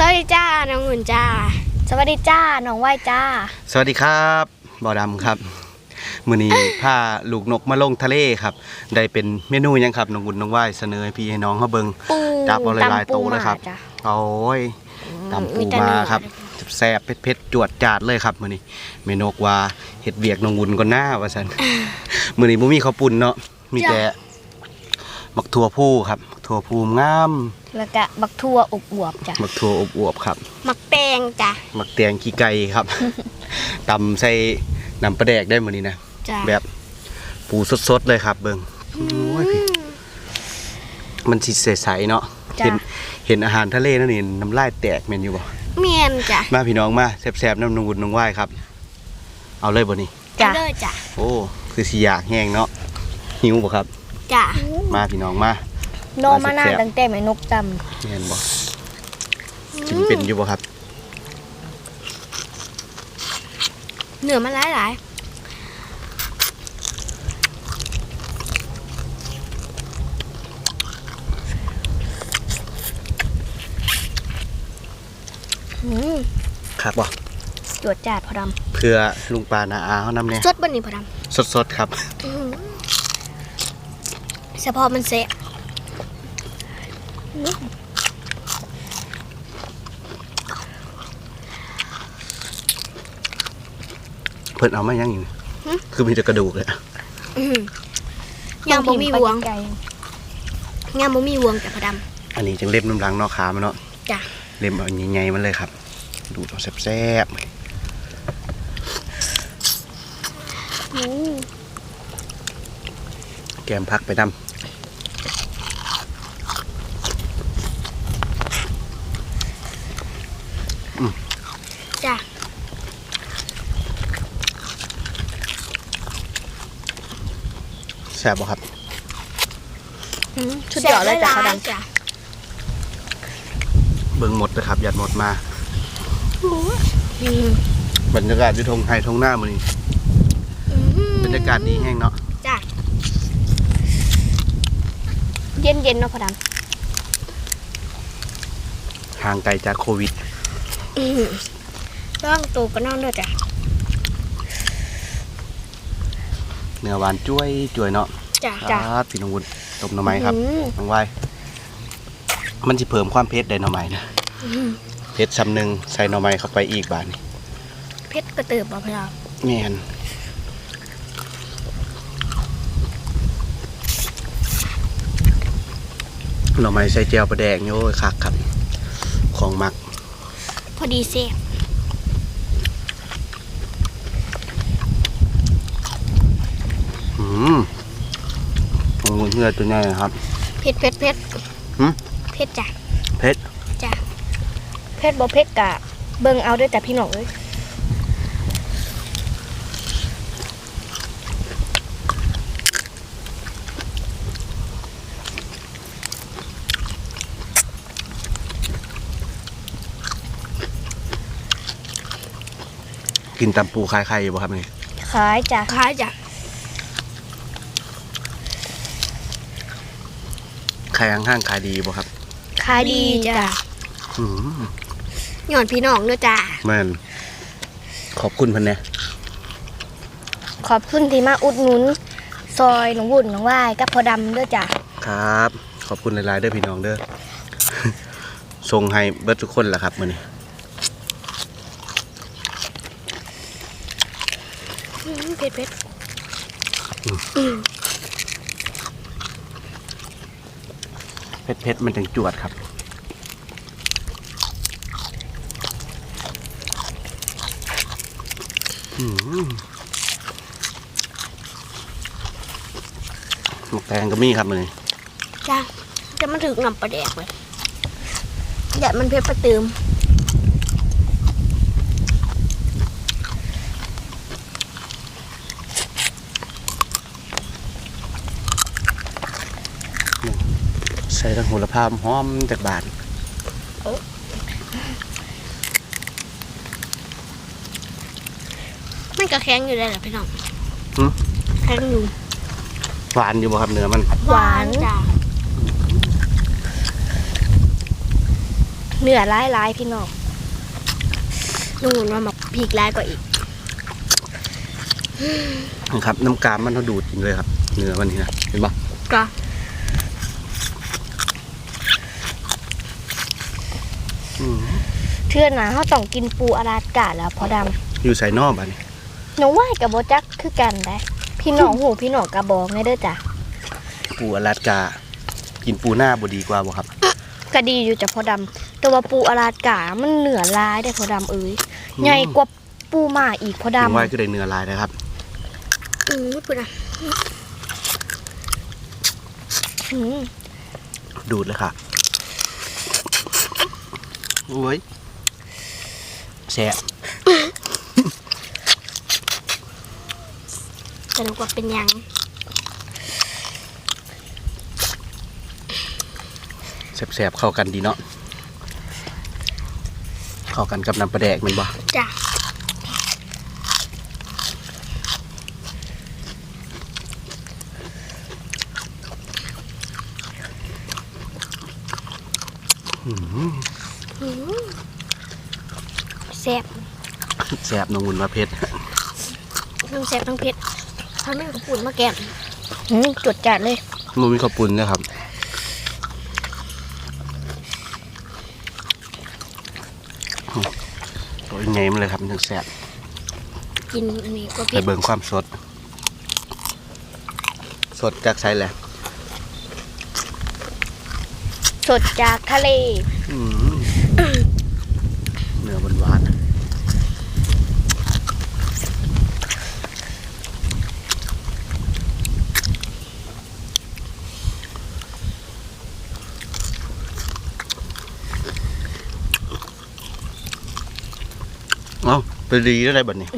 สวัสดีจ้า น้องหุ่นจ้า สวัสดีจ้า น้องไหว้จ้า สวัสดีครับบ่อดำครับ มื้อนี้พาลูกนกมาลงทะเลครับ ได้เป็นเมนูหยังครับ น้องบุญน้องว่ายเสนอให้พี่ให้น้องเฮาเบิ่งปูจับเอาหลายๆตำปูโต๊ะเลยครับหาจ้ะโอ้ยตำปูมีแต่มาเนื้อครับแซ่บๆเผ็ดๆจวดจาดเลยครับมื้อนี้แม่นกว่าเฮ็ดเวียกน้องบุญก่อนหน้าว่าซั่นมื้อนี้บ่มีข้าวปุ้นเนาะมีแต่มักถั่วผู้ครับมักถั่วพูงาม แล้วก็บักทั่วอบอวบจ้ะมักถั่วอบอวบๆครับมักแตงจ้ะมักแตงขี้ไก่ครับ ตำใส่น้ำปลาแดกได้มื้อนี้นะ จ้ะแบบปูสดๆเลยครับ เบิงโอ้ยพี่ มันสิใสๆเนาะจ้ะ เห็นเห็นอาหารทะเลนั่นนี่น้ำลายแตกแม่นอยู่บ่เมียนจ้ะมาพี่น้องมาแซ่บๆน้ำนองวุนน้องว่ายครับ เอาเลยบ่นี่ จ้ะ เอาเลยจ้ะโอ้ คือสิอยากแห้งเนาะหิวบ่ครับ จ้ะมาพี่น้องมา โนมานานตั้งแต่แม่นกจแม่นบ่กินเป็นอยู่บ่ครับเนื้อมันหลายหลายำอืมครับบ่จวดจาดพอดเพื่อลุงปานาอาเฮานำแน่ๆสดบนนี้พอดสดๆครับำอื้อหือเฉพาะมันเสะ เพิ่นเอามายังอีกนี่คือมีแต่กระดูกเลยอะอื้อหือำยังบ่มีวงไกลยังบ่มีวงจ้ะพอด อันนี้จังเล็บน้ำหลังเนอกขามันเนาะำจ้ะเล็มเอาใหญ่ๆมันเลยครับ ดูดเอาแซ่บอืมๆแกมพักไปดจ้ ซ่บบ่ครับอื้อชุดเดียวเลยจ้ะแซ่บพอหลายดำๆจ้ะเบิ่งหมดนะครับหยัดหมดมาอื้อบรรยากาศที่ทงไทยทงหน้ามือนี้อื้อหือบรรยากาศดีแห้งเนาะจ้ะเย็นเย็นๆเนาะพอดห่างไกลจากโควิดอื้อหือต้องตูก็นอนด้วยจ้ะเนื้อหวานจ้วยจ้วยเนาะ จ้ะ ครับพี่น้องวุ้นต้มหน่อไม้ครับอืมน้องไว้มันจะเพิ่มความเผ็ดได้หน่อไม้นะอื้อหือเผ็ดซ้ำหนึ่งใส่หน่อไม้เข้าไปอีกบาทนี่เพชรกระเติบบ่พอดำแม่นหน่อไม้ใส่เจียวปลาแดงโย้ยคักครับ ของมัก พอดีเซ่อืมของวุ้น เพื่อตัวใหญ่นครับเผ็ดเผ็ดเผ็ดหึเผ็ดจ้ะเผ็ดจ้ะเพชรบ่เพชรกะ เบิ่งเอาด้วยจ้ะพี่น้องเอ้ยกินตำปูคล้ายไข่อยู่บ่ครับนี่ขายจ้ะคล้ายจ้ะ ไข่ห้างๆขายดีบ่ครับขายดีจ้ะอืมหย่อนพี่น้องด้วยจ้ะแม่นขอบคุณเพันเนี่ยขอบคุณที่มาอุดหนุน ซอยหนองวุ่นหนองว่ายกับพอดำด้วยจ้ะครับ ขอบคุณหลายๆเด้อพี่น้องเด้อ ส่งให้เบิดทุกคนแหละครับมื้อนี้อื้อเผ็ดเผ็ด เผ็ดๆมันจังจวดครับหมกแตงก็มีครับมื้อนี้จ้ะจะมาถึงน้ำปลาแดกเลยแดดมันเผ็ดประตืม ส่ทั้งโหระพาหอมจากบาทมันก็แข็งอยู่ได้แหละพี่น้องหึแข็งอยู่หวานอยู่บ่ครับเนื้อมันหวานจ้ะเนื้อร้ายร้ายๆพี่น้องนู่นมาหมักพริกลายกว่าอีก นะครับ น้ำกามมันเขาดูดกินเลยครับ เนื้อมันนี่นะเห็นปะก็อืม เทื่อหนาเขาต้องกินปูอาราดกาแล้วพอดอยู่ใส่นอกบ้านี่ำน้องว่ายกับโบจักคือกันได้ พี่น้องหูพี่น้องกระบอกไงเด้อจ้ะปูอลาสกา กินปูหน้าบดีกว่าบ่ครับ ก็ดีอยู่จ้ะพอดำแต่ว่าปูอาราดกามันเหนือร้ายได้อพอดำเอ้ยใหญ่กว่าปูหมาอีกพอน้องดำว่ายก็ได้เนื้อลายนะครับ อืมไม่พูดอะอืมดูดเลยค่ะโอ้ย แซ่บจะรู้ว่าเป็นยังแซ่บๆเข้ากันดีเนาะเข้ากันกับน้ำปลาแดกแมันบ่จ้ะ แซ่บแซ่บน้องวุ่นมาเพชรทั้งแซ่บทั้งเผ็ดทำให้กระปุ่นมาแกมอืมจดจัดเลย มันมีข้าวปุ้นนะครับอืมโอ้ยไงมันเลยครับมันถึงแซ่บกินอันนี้ก็ไปเผ็ดเบิ่งความสด สดจากไซแหละสดจากทะเล อืมเนื้อหวานๆ เอ้าไปรีได้ไรบัดนี้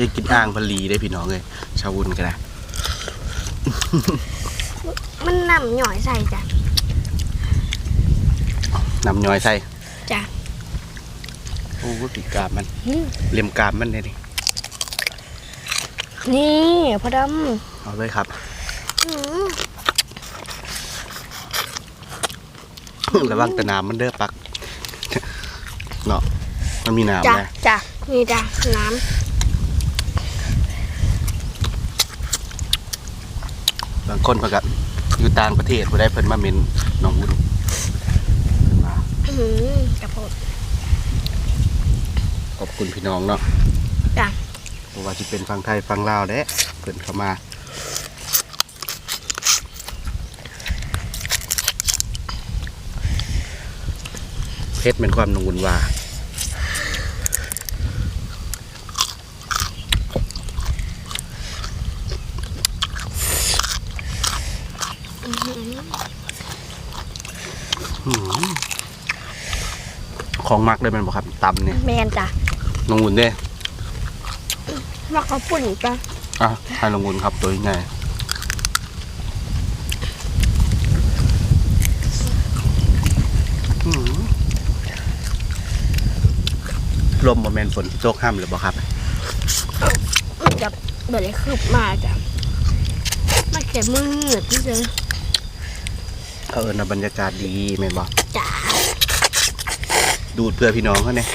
จะกินอ่างพลีได้พี่น้องเลยชาววุนกันนะมันนำหน่อยใส่จ้ะนำย้อยใส่จ้ะโอ้ปีกกามมันอืมเลียมกามมันเลยนี่นี่พอดเอาเลยครับอืมระวังแตะน้ำมันเด้อปัก เนาะมันมีน้ำจ้ะนะจ้ะนี่จ้ะน้บางคนเพิ่นก็อยู่ต่างประเทศบ่ได้เพิ่นมาเมนน้องวุ้นมาำอืมกระโพด ขอบคุณพี่น้องเนาะจ้ะ บ่ว่าสิเป็นฟังไทยฟังลาวเด้เพิ่นเข้ามา เพชรเป็นความน้องวุ้นว่าของมักเลยแมันบ่ครับตำเนี่ยำแมนจ้ะน้องวุ้นเด้มักกระปุ่นจ้ะอะให้น้องวุ้นครับตัวใหญ่อื ลมบ่แม่นฝนที่ตกห้ามหรือบ่ครับมันจะเบิดเลยคืบมาจ้ะมาแค่มืดที่เจอเขาเอิ้นว่าบรรยากาศดีแม่นบ่จ้ะดูดเพื่อพี่น้องเขาเนี่ย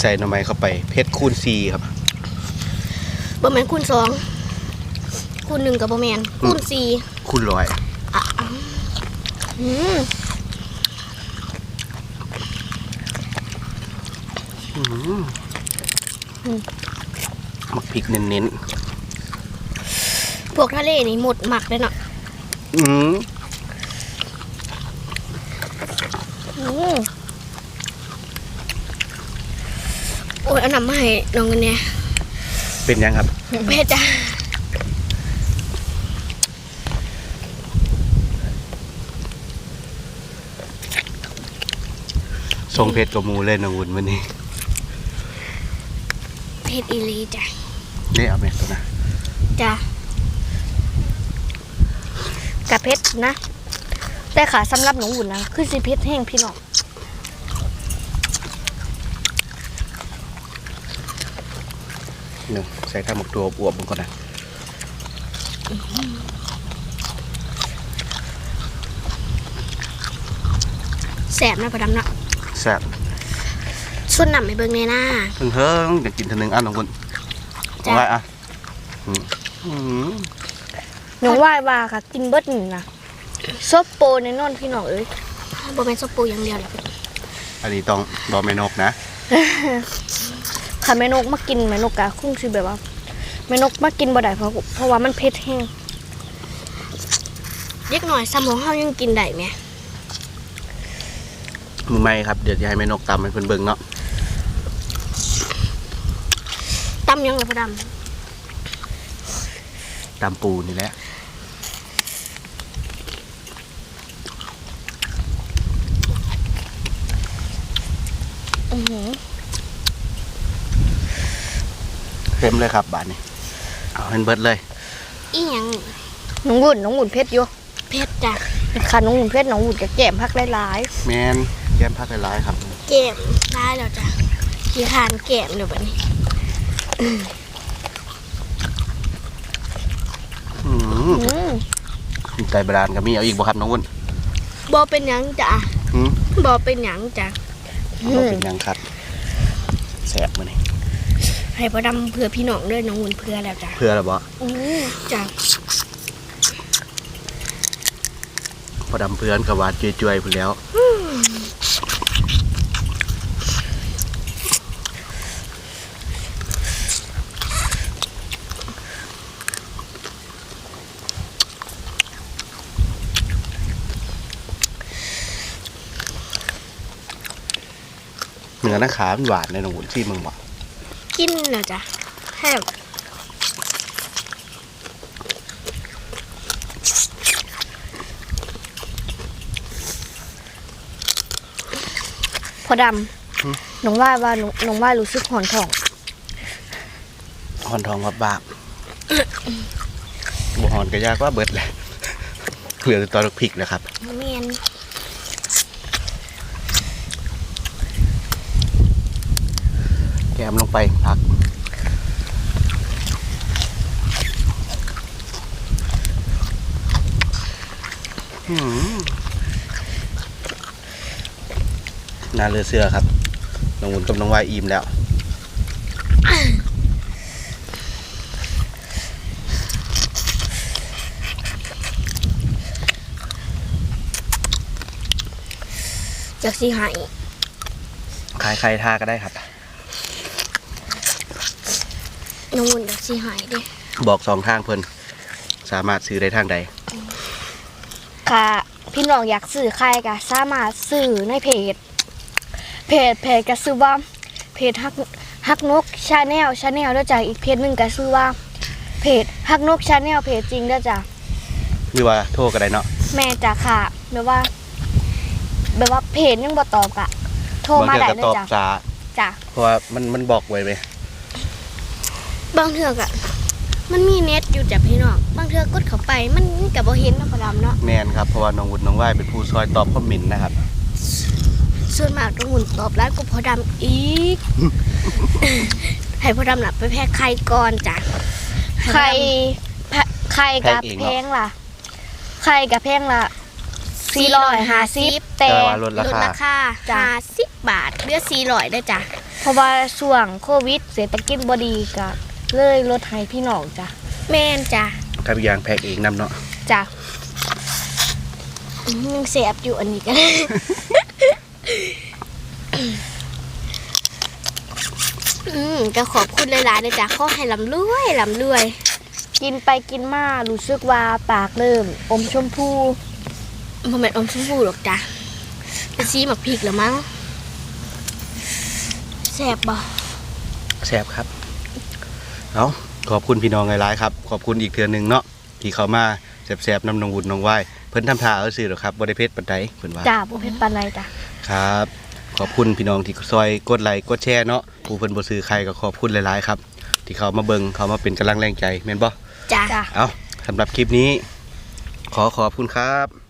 ใส่หน่อไม้เข้าไป เพชรคูณซีครับ บะแมนคูณสองคูณหนึ่งกับบะแมนคูณสี่คูณร้อยอืมมักพริกเน้นพวกทะเลนี่หมดหมักเลยเนาะๆอืม อืม โอ้ยเอาน้ำมาให้น้องกันเนี่ยเป็นยังครับเพชรจ้ะทรงเพชรกับหมูเลยนะวุ้นวันนี้เพชรอีหลีจ้ะนี่เอาไหมตัวนะจ้ะกะเผ็ดนะ แต่ขาสำหรับน้องอุ่นนะคือสิเผ็ดแห้งพี่น้อง หนึ่ง ใส่ข้าวหมกตัวอวบๆมันก่อนนะแสบนะพอดำเนาะแซ่บส่วนหนำไปเบิ่งในหน้าเพิ่งเพิ่งอยากกินเทีนึงอันของคุณจ้ะ เอาไว้อะอืมอืมน้องว่ายว่าค่ะ กินเบิดนี่นะซบโปในนอนพี่น้องเอ้ยบ่เป็นสปูอย่างเดียวแหละอันนี้ต้องรอแม่นกนะ ค่ะแม่นกมากินแม่นกกะคุ้งสิแบบว่าแม่นกมากินบ่ได้เพราะเพราะว่ามันเผ็ดแห้งเล็กหน่อยซ้ำของเฮายังกินได้ไหมมือไม่ครับเดี๋ยวจะให้แม่นกตำให้เพิ่นเบิ่งเนาะตำยังไงพอดตำปูนี่แหละอื้อหือ เต็มเลยครับบาทนี้เอาให้เบิดเลยำอีหยังน้องอุ่นน้องอุ่นเผ็ดอยู่เผ็ดจ้ะค่ะน้องอุ่นเผ็ดน้องอุ่นจะแก้มพักหลายแมนแก้มผักหลายๆครับแก้มได้แล้วจ้ะขี้ทานแก้มเดี๋ยวบัดนี้อืมๆอืมใจบรานก็มีเอาอีกบ่ครับน้องวุ่นบ่เป็นหยังจ้ะอืมบ่เป็นหยังจ้ะบ่เป็นหยังครับแสบมื้อนี้ ให้พอดำเพื่อพี่น้องด้วยน้องวุ่นเพื่อแล้วจ้ะเพื่อแล้วบ่อืมจ้ะพอดำเพื่อนกับหวานจวยๆพุ่นแล้วเนื้อหน้าขามันหวานในหนูที่มึงบอก กินแล้วจ้ะแห้งพอดำน้องว่ายว่าน้องน้องว่ายรู้สึกหอนท้องหอนทองวับบาบบุหอนก็ยากว่าเบิดแหละเหลือแต่ตอนพริกนะครับเมียน แก มลงไปพักอืมนาเรือเสือครับน้องหุ่นกับน้องวายอิ่มแล้วจากสีหายขายใครท่าก็ได้ครับ น้องวุ่นจากสีหายเด้บอกสองทางเพิ่นสามารถซื้อได้ทางใดค่ะ พี่น้องอยากซื้อใครก็สามารถซื้อในเพจ เพจเพจก็ซื้อว่า เพจฮักฮักนกชาแนลชาแนลแล้วจ้ะอีกเพจหนึงก็ซื้อว่า เพจฮักนกชาแนลเพจจริงแล้วจ้ะหรือว่าโทรก็ได้เนาะแม่จ้ะค่ะแบบว่า แบบว่าเพจยังบ่ตอบกะโทรมาบางได้เทื่อก็เลยตอบจ้ะจ้าจ้ะ เพราะว่ามันมันบอกไว้ไหม บางเทือกอะมันมีเน็ตอยู่จ้ะพี่น้องบางเทือกกดเข้าไป มันกับบ่เห็นเนาะพอดำเนาะแมนครับเพราะว่าน้องวุฒิน้องว่ายเป็นผู้ซอยตอบคอมเมนต์นะครับ ส่วนมากน้องวุ่นตอบไลน์ก็พอดำอีก ให้พอดำหลับไปแพ้ไข่ก่อนจ้ะใครแพใครกับแพงเองเพเนาะงล่ะ ใครกับเพงล่ะสี่ร้อยห้าสิบแต่แต่ว่าลดลราดคาราคา จ้ะ ห้าสิบบาทเหลือสี่ร้อยได้อจ้ะเพราะว่าช่วงโควิดเศรษฐกิจบดีก็ เลยลดให้พี่น้องจ้ะแม่นจ้ะครับอีกอย่างแพ็กเองนำเนาะจ้ะอืมยังเสียบอยู่อันนี้กันอืมก็ขอบคุณหลายๆเลยจ้ะขอให้ลำรวยลำรวย กินไปกินมารู้สึกว่าปากเริ่ม อมชมพูมันเป็นอมชมพูหรอกจ้ะเป็นซีหมักพริกเหรือมั้งแซ่บบ่แซ่บครับ เอาขอบคุณพี่น้องหลายๆครับ ขอบคุณอีกเทือหนึงเนาะที่เขามาแซ่บๆนำน้องวุฒิน้องว่ายเพิ่นทำท่าเอาซื่อหรอกครับบ่ได้เพชรปานใดเพิ่นว่าจ้าบุเพชรปานในจ้ะครับ ขอบคุณพี่น้องที่ซอยกดไลค์กดแชร์เนาะผู้เพิ่นบ่ซื้อใครก็ขอบคุณหลายๆครับ ที่เขามาเบิ่งเขามาเป็นกำลังแรงใจแม่นบ่จ้ะจ้ะเอาสำหรับคลิปนี้ ขอขอบคุณครับ